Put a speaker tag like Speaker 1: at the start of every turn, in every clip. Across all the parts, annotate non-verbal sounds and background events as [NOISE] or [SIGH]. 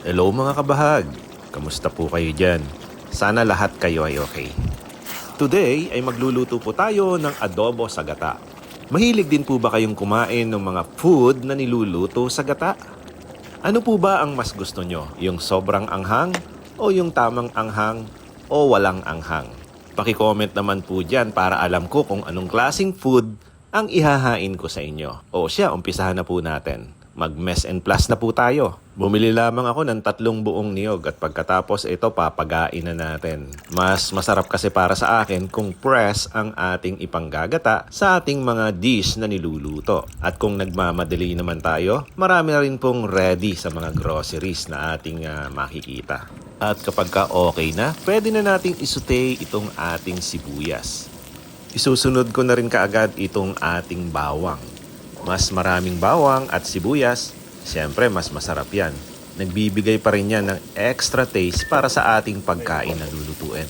Speaker 1: Hello mga kabahag, kamusta po kayo dyan? Sana lahat kayo ay okay. Today ay magluluto po tayo ng adobo sa gata. Mahilig din po ba kayong kumain ng mga food na niluluto sa gata? Ano po ba ang mas gusto nyo? Yung sobrang anghang o yung tamang anghang o walang anghang? Paki-comment naman po dyan para alam ko kung anong klasing food ang ihahain ko sa inyo. O siya, umpisahan na po natin. Mag-mess and plus na po tayo. Bumili lamang ako ng tatlong buong niyog at pagkatapos ito papagain na natin. Mas masarap kasi para sa akin kung press ang ating ipanggagata sa ating mga dish na niluluto. At kung nagmamadali naman tayo, marami na rin pong ready sa mga groceries na ating ah, makikita. At kapag ka okay na, pwede na nating isute itong ating sibuyas. Isusunod ko na rin kaagad itong ating bawang. Mas maraming bawang at sibuyas, siyempre mas masarap yan. Nagbibigay pa rin yan ng extra taste para sa ating pagkain na lulutuin.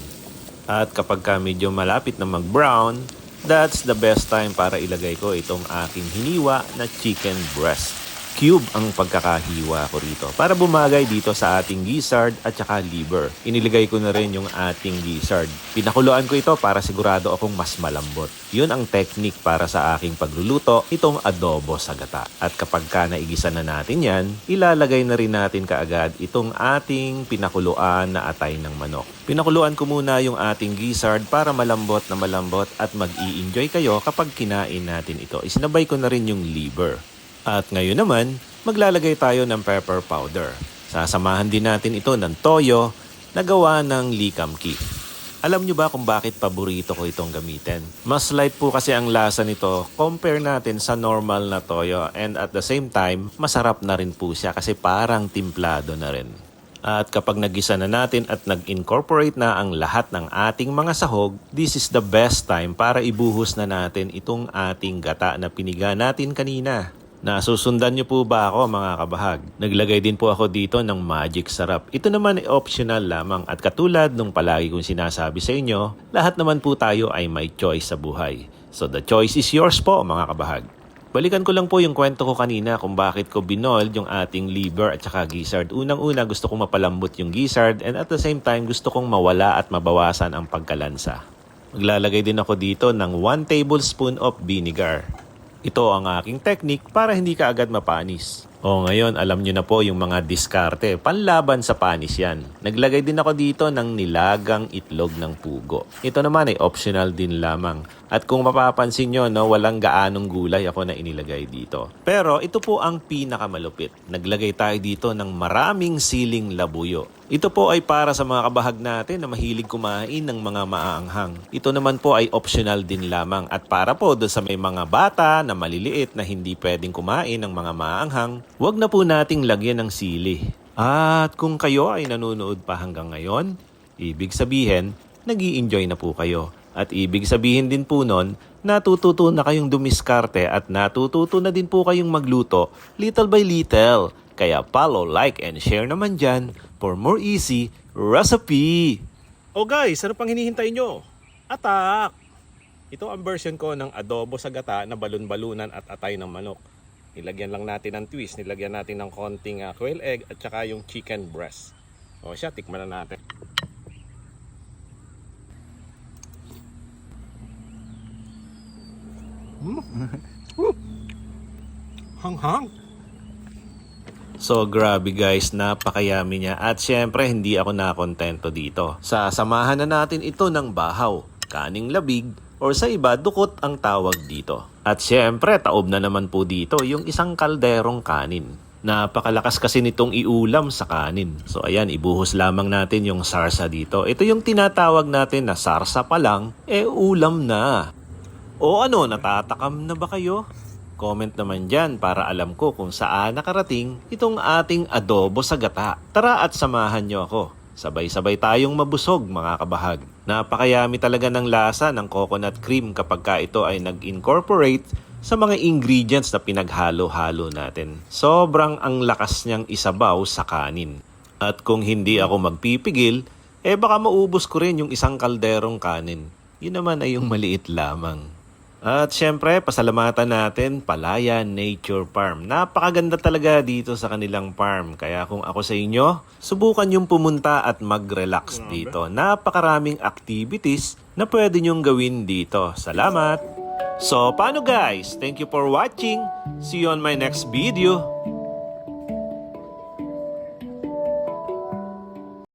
Speaker 1: At kapag ka medyo malapit na mag-brown, that's the best time para ilagay ko itong aking hiniwa na chicken breast. Cube ang pagkakahiwa ko rito para bumagay dito sa ating gizzard at saka liver. Iniligay ko na rin yung ating gizzard. Pinakuluan ko ito para sigurado akong mas malambot. Yun ang technique para sa aking pagluluto itong adobo sa gata. At kapag ka naigisa na natin yan, ilalagay na rin natin kaagad itong ating pinakuluan na atay ng manok. Pinakuluan ko muna yung ating gizzard para malambot na malambot at mag-i-enjoy kayo kapag kinain natin ito. Isinabay ko na rin yung liver. At ngayon naman, maglalagay tayo ng pepper powder. Sasamahan din natin ito ng toyo na gawa ng likamki. Alam nyo ba kung bakit paborito ko itong gamitin? Mas light po kasi ang lasa nito compare natin sa normal na toyo and at the same time, masarap na rin po siya kasi parang timplado na rin. At kapag nagisa na natin at nag-incorporate na ang lahat ng ating mga sahog, this is the best time para ibuhos na natin itong ating gata na piniga natin kanina. Nasusundan niyo po ba ako mga kabahag? Naglagay din po ako dito ng magic sarap. Ito naman ay optional lamang at katulad nung palagi kong sinasabi sa inyo, lahat naman po tayo ay may choice sa buhay. So the choice is yours po mga kabahag. Balikan ko lang po yung kwento ko kanina kung bakit ko binold yung ating liver at saka gizzard. Unang-una gusto kong mapalambot yung gizzard and at the same time gusto kong mawala at mabawasan ang pagkalansa. Maglalagay din ako dito ng 1 tablespoon of vinegar. Ito ang aking technique para hindi ka agad mapanis. O ngayon, alam nyo na po yung mga diskarte. Panlaban sa panis yan. Naglagay din ako dito ng nilagang itlog ng pugo. Ito naman ay optional din lamang. At kung mapapansin nyo, no, walang gaanong gulay ako na inilagay dito. Pero ito po ang pinakamalupit. Naglagay tayo dito ng maraming siling labuyo. Ito po ay para sa mga kabahag natin na mahilig kumain ng mga maaanghang. Ito naman po ay optional din lamang at para po doon sa may mga bata na maliliit na hindi pwedeng kumain ng mga maaanghang, huwag na po nating lagyan ng sili. At kung kayo ay nanonood pa hanggang ngayon, ibig sabihin, nag enjoy na po kayo. At ibig sabihin din po nun, natututo na kayong dumiskarte at natututo na din po kayong magluto little by little. Kaya follow, like, and share naman dyan for more easy recipe. Oh guys, ano pang hinihintay nyo? Atak! Ito ang version ko ng adobo sa gata na balon-balunan at atay ng manok. Nilagyan lang natin ng twist, nilagyan natin ng konting uh, quail egg at saka yung chicken breast. O siya, tikman na natin. [LAUGHS] Hanghang! So grabe guys, napakayami niya at syempre hindi ako nakontento dito. Sasamahan na natin ito ng bahaw, kaning labig, or sa iba dukot ang tawag dito. At syempre taob na naman po dito yung isang kalderong kanin. Napakalakas kasi nitong iulam sa kanin. So ayan, ibuhos lamang natin yung sarsa dito. Ito yung tinatawag natin na sarsa pa lang, eh ulam na. O ano, natatakam na ba kayo? Comment naman dyan para alam ko kung saan nakarating itong ating adobo sa gata. Tara at samahan nyo ako. Sabay-sabay tayong mabusog mga kabahag. Napakayami talaga ng lasa ng coconut cream kapag ka ito ay nag-incorporate sa mga ingredients na pinaghalo-halo natin. Sobrang ang lakas niyang isabaw sa kanin. At kung hindi ako magpipigil, eh baka maubos ko rin yung isang kalderong kanin. Yun naman ay yung maliit lamang. At syempre, pasalamatan natin Palaya Nature Farm. Napakaganda talaga dito sa kanilang farm. Kaya kung ako sa inyo, subukan yung pumunta at mag-relax dito. Napakaraming activities na pwede nyong gawin dito. Salamat! So, paano guys? Thank you for watching. See you on my next video.